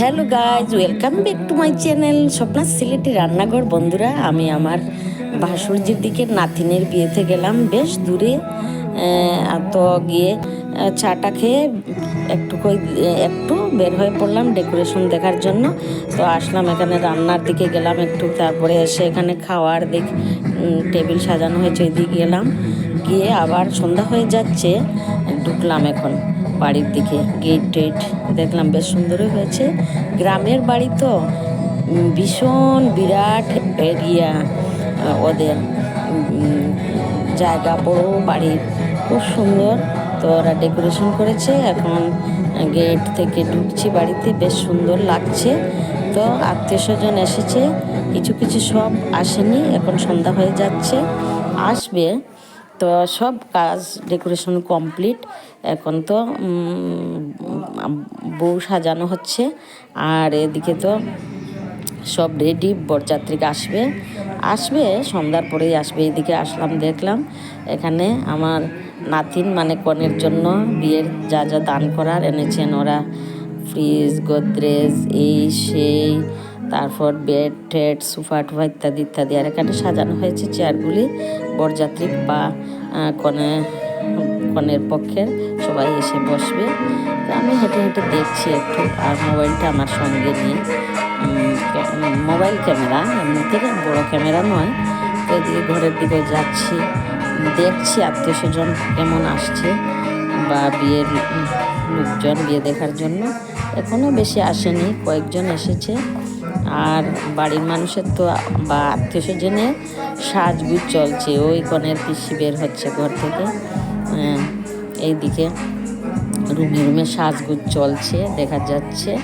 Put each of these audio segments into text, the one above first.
Hello guys welcome back to my channel Swapna Sylheti রান্নাঘর বন্ধুরা, আমি আমার ভাসুরজির দিকে নাতিনের বিয়েতে গেলাম। বেশ দূরে তো গিয়ে চাটা খেয়ে একটু একটু বের হয়ে পড়লাম ডেকোরেশন দেখার জন্য। তো আসলাম এখানে রান্নার দিকে গেলাম একটু, তারপরে এসে এখানে খাওয়ার দিক টেবিল সাজানো হয়েছে, ওইদিকে গেলাম। গিয়ে আবার সন্ধ্যা হয়ে যাচ্ছে, ঢুকলাম এখন। বাড়ির দিকে গেট টেট দেখলাম বেশ সুন্দরই হয়েছে। গ্রামের বাড়ি তো ভীষণ বিরাট এরিয়া ওদের জায়গা বড় বাড়ির খুব সুন্দর। তো ওরা ডেকোরেশন করেছে, এখন গেট থেকে ঢুকছি বাড়িতে, বেশ সুন্দর লাগছে। তো আত্মীয় স্বজন এসেছে, কিছু কিছু সব আসেনি, এখন সন্ধ্যা হয়ে যাচ্ছে। আসবে তো সব কাজ ডেকোরেশন কমপ্লিট। এখন তো বউ সাজানো হচ্ছে। আর এদিকে তো সব রেডি বরযাত্রীকে আসবে। আসবে, সন্ধ্যার পরেই আসবে। এদিকে আসলাম, দেখলাম এখানে আমার নাতিন মানে কনের জন্য বিয়ের যা যা দান করার এনেছেন। ওরা ফ্রিজ গোদরেজ এই, সেই তারপর বেড টেড সোফা টুফা ইত্যাদি ইত্যাদি। আর এখানে সাজানো হয়েছে চেয়ারগুলি, বরযাত্রী বা কনে, কনের পক্ষে সবাই এসে বসবে। আমি হেঁটে হেঁটে দেখছি একটু, আর মোবাইলটা আমার সঙ্গে নিয়ে মোবাইল ক্যামেরা এমনি থেকে বড়ো ক্যামেরা নয়। তো এদিকে ঘরের দিকে যাচ্ছি, দেখছি আত্মীয় স্বজন কেমন আসছে, বা বিয়ের লোকজন বিয়ে দেখার জন্য। এখনও বেশি আসেনি, কয়েকজন এসেছে। আর বাড়ির মানুষের তো বা আত্মীয় স্বজনের সাজগুজ চলছে। ওই কনের পিসি বের হচ্ছে ঘর থেকে। আহ, এইদিকে রুমে রুমে সাজগুজ চলছে দেখা যাচ্ছে।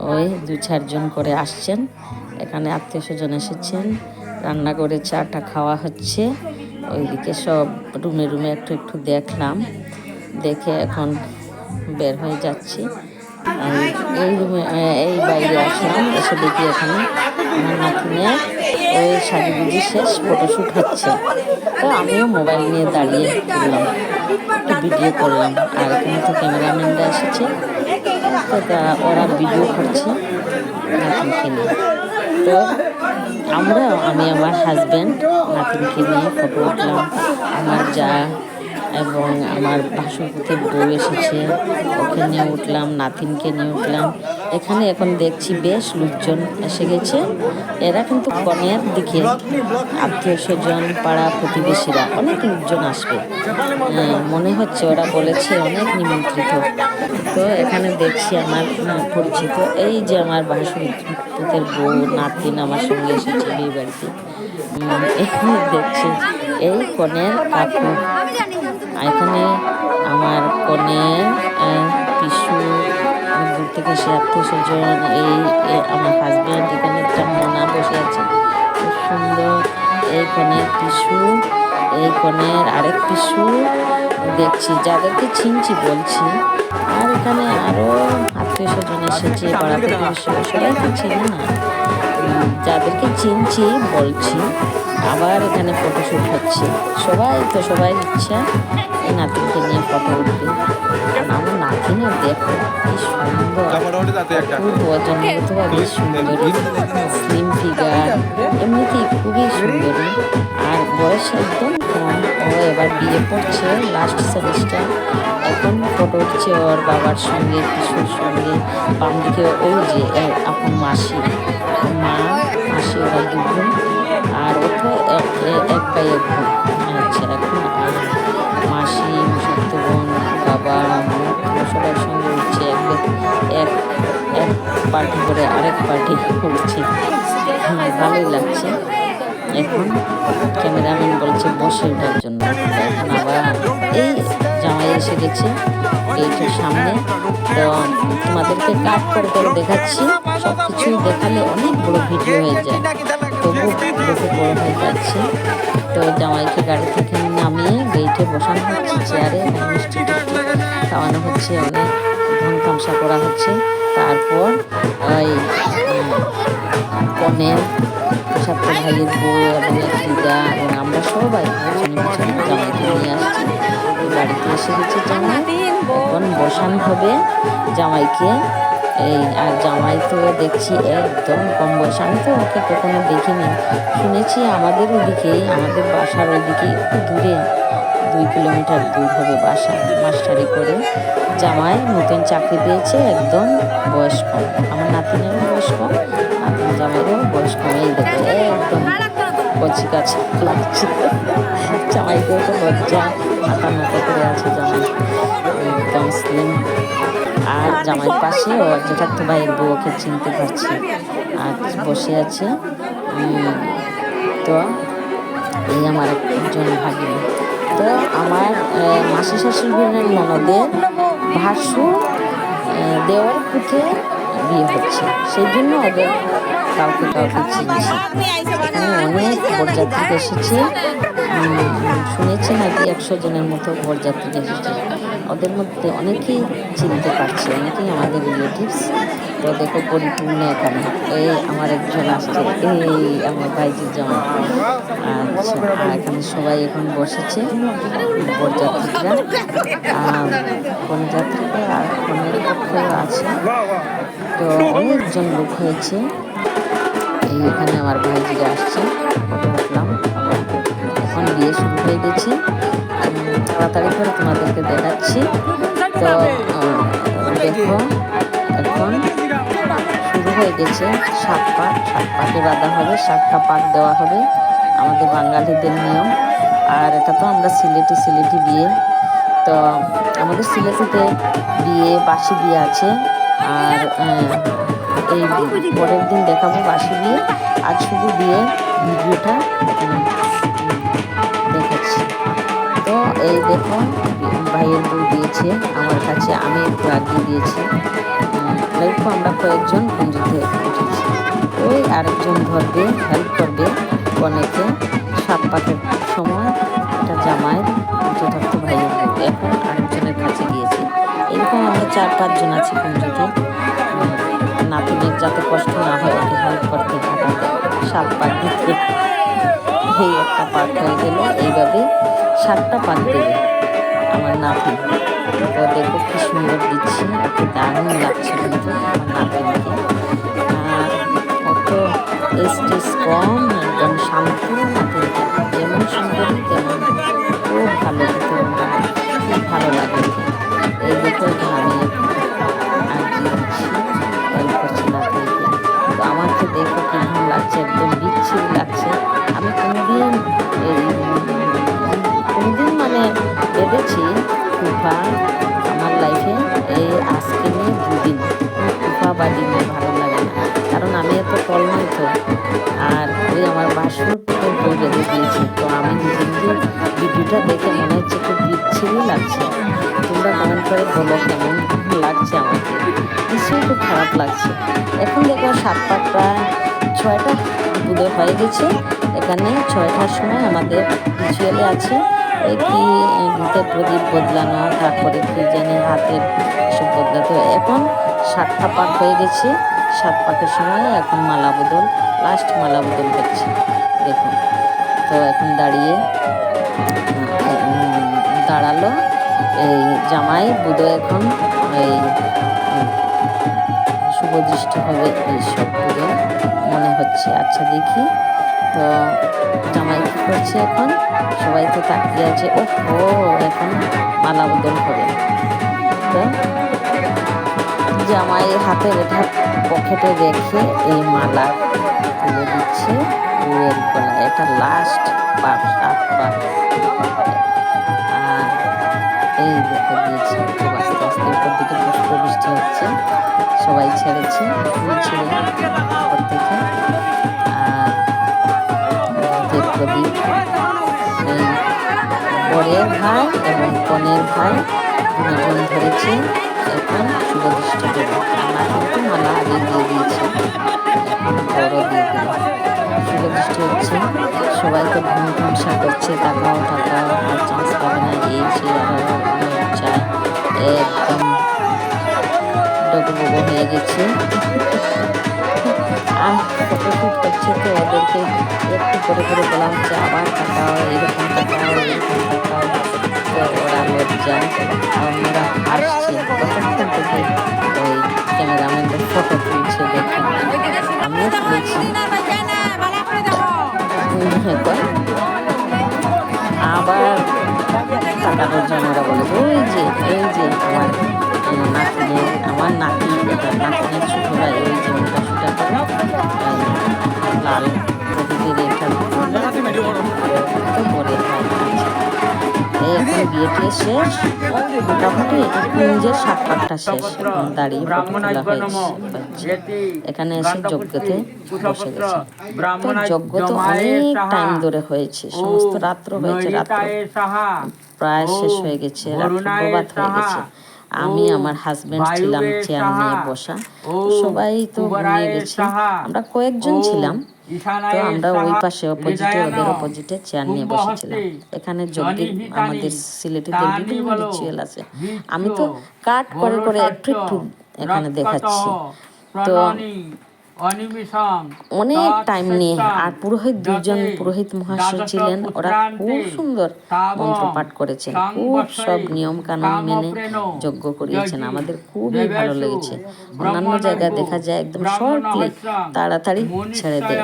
ওই দু চারজন করে আসছেন। এখানে আত্মীয় স্বজন এসেছেন। রান্না করে চাটা খাওয়া হচ্ছে। ওইদিকে সব রুমে রুমে একটু একটু দেখলাম। দেখে এখন বের হয়ে যাচ্ছি। আর এই রুমে এই বাইরে আসলাম, এসে দেখি এখানে আমার নাতিনের ওই সাজুগুজি শেষ ফটোশ্যুট হচ্ছে। তো আমিও মোবাইল নিয়ে দাঁড়িয়ে করলাম একটু ভিডিও করলাম। আর এখানে তো ক্যামেরাম্যানরা এসেছে। তা- ওরা ভিডিও করছে, নাতিনকে নিয়ে। তো আমরা, আমি আমার হাজব্যান্ড নাতিনকে নিয়ে ফটো উঠলাম। আমার যা এবং আমার ভাসুরপুতে বউ এসেছে। ওকে নিয়ে উঠলাম নাতিনকে নিয়ে উঠলাম। এখানে এখন দেখছি বেশ লোকজন এসে গেছে। এরা কিন্তু কনের দিকে আত্মীয় স্বজন পাড়া প্রতিবেশীরা অনেক লোকজন আসবে। হ্যাঁ, মনে হচ্ছে ওরা বলেছে অনেক নিমন্ত্রিত। তো এখানে দেখছি আমার পরিচিত এই যে আমার ভাসুরপুতের বউ নাতিন আমার সঙ্গে এসেছে বিয়ে বাড়িতে এখানে দেখছি এই কনের কাকু। এখানে আমার কনে পিসু দূর থেকে সে আত্মীয় স্বজন, এই আমার হাজব্যান্ড এখানে একটা মোনা বসে আছে। খুব সুন্দর। এই কনের পিসু এই কনের আরেক পিসু দেখছি, যাদেরকে চিনছি, বলছি। আর এখানে আরও আত্মীয় স্বজন এসেছে, পাড়া প্রতিবেশী, সবাইকে চিনি না। যাদেরকে চিনছি বলছি আবার এখানে ফটোশ্যুট হচ্ছে। সবাই তো সবাই ইচ্ছা এই নাতিকে নিয়ে ফটো উঠবে। আর আমার নাতিনে দেখো কি সুন্দর। বেশ সুন্দর। স্লিম ফিগার এমনিতেই খুবই সুন্দর। আর বয়স একদম ও এবার বিয়ে করছে লাস্ট সেমিস্টার এখন ফটো উঠছে ওর বাবার সঙ্গে কিশোর সঙ্গে। বাম দিকে ওই যে এ, আপন মাসি। মা মাসি ওরা দুজন। আর ও তো এক ভাই এক আচ্ছা এখন মাসি সত্য বোন বাবা সবার সঙ্গে উঠছে। এক এক পার্টি করে আরেক পার্টি উঠছে হ্যাঁ, ভালোই লাগছে। এখন ক্যামেরাম্যান বলছে বসে ওঠার জন্য। এখন আবার এই জামাই এসে গেছে গেটের সামনে। তো তোমাদেরকে কাট করে করে দেখাচ্ছি। সব কিছুই দেখালে অনেক বড় ভিডিও হয়ে যায়। তবু বড় হয়ে যাচ্ছে। তো জামাইকে গাড়ি থেকে নামিয়ে গেটে বসানো হচ্ছে, চেয়ারে মিষ্টি খাওয়ানো হচ্ছে, অনেক ধান তামসা করা হচ্ছে। তারপর ওই কনের সাথে ভাইয়ের বউ এবং দিদা এবং আমরা সবাই জামাইকে নিয়ে আসছি। বাড়িতে এসে গেছে জামাই এখন বসানো হবে জামাইকে। এই, আর জামাই তো দেখছি একদম কম বয়স। আমি তো ওকে কখনো দেখিনি। শুনেছি আমাদের ওদিকেই, আমাদের বাসার ওইদিকে একটু দূরে, দুই কিলোমিটার দূর হবে বাসা, মাস্টারি করে। জামাই নতুন চাকরি পেয়েছে, একদম বয়স কম আমার নাতিনেরও বয়স কম জামাইরও বয়স কম এই দেখো একদম কচি কাছে লাগছে জামাইকেও তো লজ্জা, মাথা মতো করে আছে জামাই। একদম স্লিম আর জামাইয়ের পাশে ওর জেঠাতো ভাইয়ের বউকে চিনতে পারছি। আর বসে আছে। তো এই আমার একজন ভাগিনী। তো আমার মাসি শাশুড়ি বোনের ননদের ভাসু দেওয়ার পুঁথে বিয়ে হচ্ছে। সেই জন্য ওদের কাউকে কাউকে চিনছি এখানে অনেক বরযাত্রী এসেছে। শুনেছি নাকি একশো জনের মতো বরযাত্রী এসেছে? ওদের মধ্যে অনেকেই চিনতে পারছে অনেকেই আমাদের রিলেটিভস তো দেখো পরিপূর্ণ এখানে। এই আমার একজন আসছে এই আমার ভাইজির জামা আচ্ছা এখানে সবাই এখন বসেছে বরযাত্রীরা। আর বরযাত্রীরা আর কনের পক্ষেও আছে? তো অনেকজন লোক হয়েছে। এখানে আমার ভাইজিরা আসছে উঠলাম এখন বিয়ে শুরু হয়ে গেছে। তাড়াতাড়ি করে তোমাদেরকে দেখাচ্ছি। তো দেখো, এখন শুরু হয়ে গেছে সাত পাক সাত পাকে বাঁধা হবে সাতটা পাক দেওয়া হবে। আমাদের বাঙালিদের নিয়ম। আর এটা তো আমরা সিলেটি সিলেটি বিয়ে। তো, আমাদের সিলেটিতে বিয়ে বাসি বিয়ে আছে। আর এই পরের দিন দেখাবো বাসি বিয়ে আজ শুধু দিয়ে ভিডিওটা দেখাচ্ছি। তো এই দেখো ভাইয়ের বউ দিয়েছে আমার কাছে আমি একটু আগে দিয়েছি। দেখো আমরা কয়েকজন কুঞ্জিতে উঠেছি ওই আরেকজন ধরবে হেল্প করবে অনেকে। সাত পাকের সময় একটা জামাইয়ের চতুর্থ ভাইয়ের এখন আরেকজনের কাছে গিয়েছে। এরকম আমরা চার পাঁচজন আছি কুঞ্জিতে উম, নাতিনের যাতে কষ্ট না হয়, ওকে হেল্প করতে হাঁটাতে সাত পাক দিতে এই একটা পাক হয়ে গেল। এইভাবে সাতটা পাক দেবে আমার নাতি। তো দেখো কি সুন্দর দিচ্ছি ওকে দারুণ লাগছে কিন্তু আমার নাতিনকে আর অত স্টেজ কম, একদম শান্ত যেমন সুন্দর, তেমন খুব ভালো খুব ভালো লাগে। এই দেখো আমি দেখো কেমন লাগছে, একদম বিচ্ছিরি লাগছে। আমি কোনোদিন কোনোদিন মানে ভেবেছি কুফা আমার লাইফে এই আজকে নিয়ে, দুদিন। কুফা বা ডিমে ভালো লাগে না। কারণ আমি এত তলময় তো, আর ওই আমার বাসুর বই বেঁধে দিয়েছে। তো আমি নিজে ভিডিওটা দেখে মনে হচ্ছে খুব বিচ্ছিরি লাগছে। তোমরা কমেন্ট করে বলো কেমন লাগছে আমাকে। নিশ্চয়ই খুব খারাপ লাগছে। এখন দেখো সাত প্রায় ছয়টা বুধে হয়ে গেছে। এখানে ছয়টার সময় আমাদের রিচুয়ালে আছে। কি ঘিতে প্রদীপ বদলানো, তারপরে কি জানি হাতের সব বদলাতে এখন সাতটা পাক হয়ে গেছে। সাত পাকের সময় এখন মালা বদল লাস্ট মালা বদল হচ্ছে। দেখুন তো এখন দাঁড়িয়ে দাঁড়াল। এই জামাই বুধো এখন, এই শুভদৃষ্টি হবে এই সব পুজো মনে হচ্ছে আচ্ছা দেখি। তো জামাই কী করছে এখন? সবাই তো তাকিয়ে আছে ও হো এখন মালা বদল হবে। তো জামাই হাতের এটা পকেটে রেখে এই মালা তুলে দিচ্ছে এটা লাস্ট পাপ আর এই দেখো দিয়েছে খুব আস্তে আস্তে উপর দিকে পুষ্প বৃষ্টি হচ্ছে। সবাই ছেড়েছে, ফুল ছেড়ে উপর থেকে আর প্রদীপ, এই বরের ভাই এবং কনের ভাই দুজন ধরেছে। এখন শুভ দেবে আমরা কিন্তু মালা আগে দিয়ে দিয়েছি। বড় দিয়ে দিল শুভ দৃষ্টি হচ্ছে সবাইকে ভূম ভূমসা করছে টাকাও টাকা আর চান্স পাবে না, এই সে একদম ডগবগ হয়ে গেছে। আর ফটোশ্যুট করছে তো ওদেরকে একটু করে করে বলা হচ্ছে, আবার তাকাও এরকম তাকাও এরকম তাকাও ওরা লজ্জা আমরা আসছি কতক্ষণ থেকে ওই ক্যামেরাম্যানদের ফটো তুলছে দেখে। আমিও তুলেছি। হ্যাঁ, কর। আবার তাকানোর জন্য ওরা বলে যে এই যে আমার উম, আমার নাতি এটা এই শেষ মোটামুটি কুঞ্জের পাকটা শেষ। দাঁড়িয়ে এখানে এসে যজ্ঞতে বসে গেছে। তো যজ্ঞ তো অনেক টাইম ধরে হয়েছে। সমস্ত রাত্র হয়েছে রাত্র। প্রায় শেষ হয়ে গেছে, রাত্র প্রভাত হয়ে গেছে। আমি আমার হাজবেন্ড ছিলাম চেয়ার নিয়ে বসা। সবাই তো ঘুমিয়ে গেছি। আমরা কয়েকজন ছিলাম। তো আমরা ওই পাশে অপোজিটে ওদের অপোজিটে চেয়ার নিয়ে বসেছিলাম এখানে যদি আমাদের সিলেটিদের বিভিন্ন রিচুয়াল আছে। আমি তো কাট করে করে একটু একটু এখানে দেখাচ্ছি। তো অনেক টাইম নিয়ে আর পুরোহিত দুজন পুরোহিত মহাশয় ছিলেন। ওরা খুব সুন্দর মন্ত্র পাঠ করেছেন। খুব সব নিয়ম কানুন মেনে যজ্ঞ করিয়েছেন। আমাদের খুবই ভালো লেগেছে। অন্যান্য জায়গায় দেখা যায় একদম শর্টলি তাড়াতাড়ি ছেড়ে দেয়।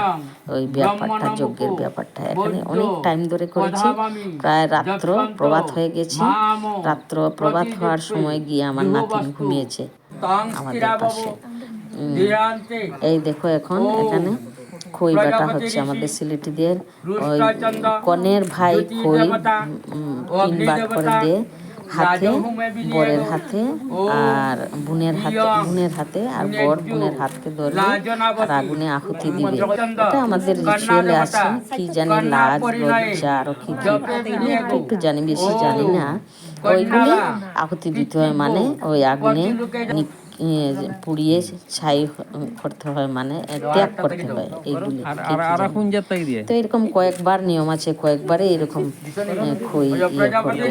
ওই ব্যাপারটা যজ্ঞের ব্যাপারটা এখানে অনেক টাইম ধরে করেছি। প্রায় রাত্র প্রভাত হয়ে গেছে। রাত্র প্রভাত হওয়ার সময় গিয়ে আমার নাতিন ঘুমিয়েছে আমাদের পাশে। এই দেখো এখন এখানে খই বাটা হচ্ছে আমাদের সিলেটিদের ওই কনের ভাই খই উম, তিন বাট করে দিয়ে হাতে বরের হাতে আর বোনের হাতে বোনের হাতে আর বর বোনের হাতকে ধরবে আর আগুনে আহুতি দিবে। এটা আমাদের রিচুয়ালে আছে কি জানি লাজ লজ্জা আরও কি কি। একটু একটু জানি বেশি জানি না। ওইগুলি আহুতি দিতে হয় মানে ওই আগুনে পুড়িয়ে ছাই করতে হয় মানে ত্যাগ করতে হয় এইগুলি তো এরকম কয়েকবার নিয়ম আছে কয়েকবারে এরকম খই ইয়ে করবে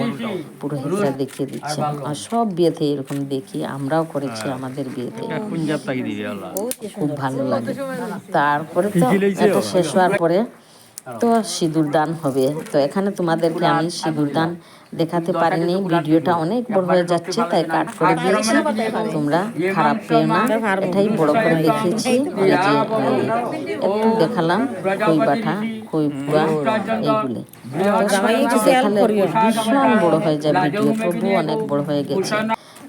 পুরোহিতরা দেখিয়ে দিচ্ছে। আর সব বিয়েতে এরকম দেখি আমরাও করেছি আমাদের বিয়েতে। খুব ভালো লাগে। তারপরে তো এটা শেষ হওয়ার পরে তো সিঁদুর দান হবে। তো এখানে তোমাদেরকে আমি সিঁদুর দান দেখাতে পারিনি। ভিডিওটা অনেক বড় হয়ে যাচ্ছে, তাই কাট করে দিয়েছি। তোমরা খারাপ পেও না। এটাই বড় করে দেখিয়েছি। যে একটু দেখালাম কই বাটা কই পুয়া, এইগুলি। দেখালে ভীষণ বড় হয়ে যায় ভিডিও তবু অনেক বড় হয়ে গেছে।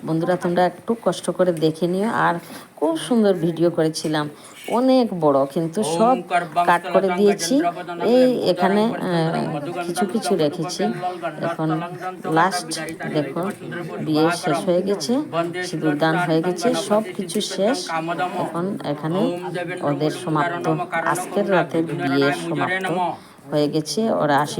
বন্ধুরা, তোমরা একটু কষ্ট করে দেখে নিও। আর খুব সুন্দর ভিডিও করেছিলাম। অনেক বড় কিন্তু সব কাট করে দিয়েছি। এই এখানে কিছু কিছু রেখেছি। এখন লাস্ট দেখো বিয়ে শেষ হয়ে গেছে সিঁদুর দান হয়ে গেছে সব কিছু শেষ। এখন এখানে ওদের সমাপ্ত। আজকের রাতে বিয়ে সমাপ্ত হয়ে গেছে ওরা আসি